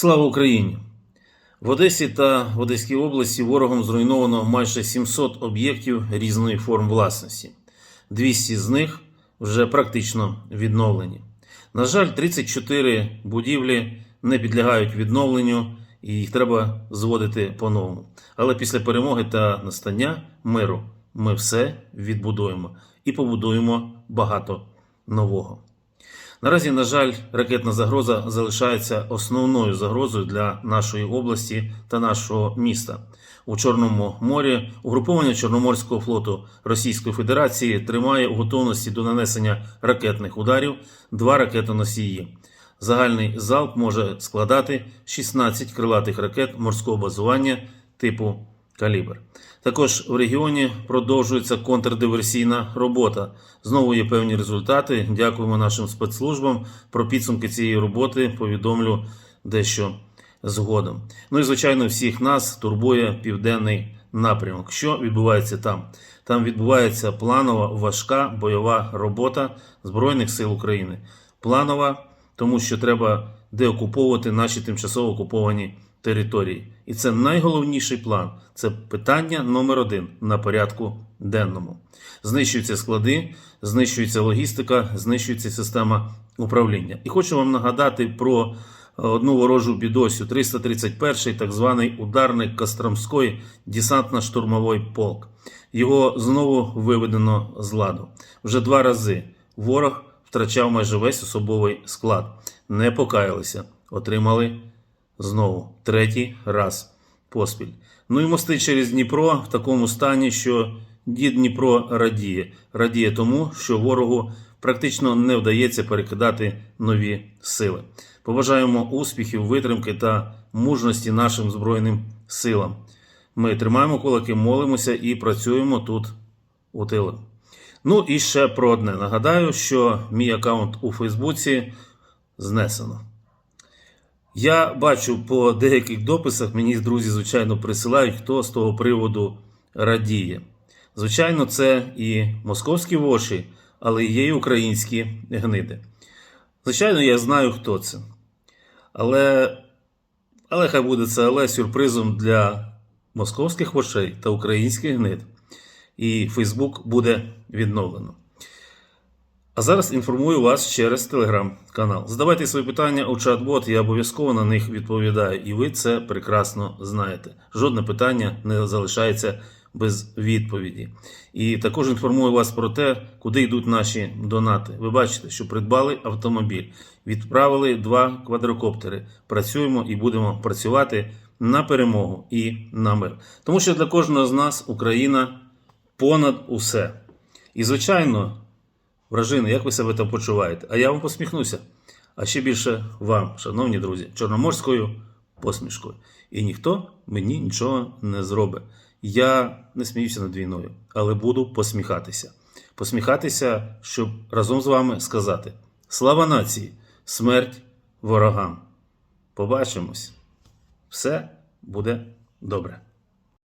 Слава Україні! В Одесі та в Одеській області ворогом зруйновано майже 700 об'єктів різної форм власності. 200 з них вже практично відновлені. На жаль, 34 будівлі не підлягають відновленню і їх треба зводити по-новому. Але після перемоги та настання миру ми все відбудуємо і побудуємо багато нового. Наразі, на жаль, ракетна загроза залишається основною загрозою для нашої області та нашого міста. У Чорному морі угруповання Чорноморського флоту Російської Федерації тримає у готовності до нанесення ракетних ударів два ракетоносії. Загальний залп може складати 16 крилатих ракет морського базування типу Калібр. Також в регіоні продовжується контрдиверсійна робота. Знову є певні результати. Дякуємо нашим спецслужбам. Про підсумки цієї роботи повідомлю дещо згодом. Ну і звичайно, всіх нас турбує південний напрямок. Що відбувається там? Там відбувається планова важка бойова робота Збройних сил України. Планова, тому що треба деокуповувати наші тимчасово окуповані території. І це найголовніший план. Це питання номер один на порядку денному. Знищуються склади, знищується логістика, знищується система управління. І хочу вам нагадати про одну ворожу бідосю 331-й так званий ударник Костромської десантно-штурмовий полк. Його знову виведено з ладу. Вже два рази ворог втрачав майже весь особовий склад. Не покаялися, отримали знову третій раз поспіль. Ну і мости через Дніпро в такому стані, що дід Дніпро радіє. Радіє тому, що ворогу практично не вдається перекидати нові сили. Побажаємо успіхів, витримки та мужності нашим Збройним силам. Ми тримаємо кулаки, молимося і працюємо тут у тилу. Ну і ще про одне. Нагадаю, що мій аккаунт у Фейсбуці знесено. Я бачу по деяких дописах, мені друзі, звичайно, присилають, хто з того приводу радіє. Звичайно, це і московські воші, але є і українські гниди. Звичайно, я знаю, хто це. Але, але хай буде це але сюрпризом для московських вошей та українських гнид. І Фейсбук буде відновлено. А зараз інформую вас через телеграм-канал. Задавайте свої питання у чат-бот, я обов'язково на них відповідаю, і ви це прекрасно знаєте. Жодне питання не залишається без відповіді. І також інформую вас про те, куди йдуть наші донати. Ви бачите, що придбали автомобіль, відправили два квадрокоптери. Працюємо і будемо працювати на перемогу і на мир. Тому що для кожного з нас Україна понад усе. І, звичайно. Вражини, як ви себе там почуваєте? А я вам посміхнуся. А ще більше вам, шановні друзі, чорноморською посмішкою. І ніхто мені нічого не зробить. Я не сміюся над війною, але буду посміхатися. Посміхатися, щоб разом з вами сказати: Слава нації! Смерть ворогам! Побачимось! Все буде добре.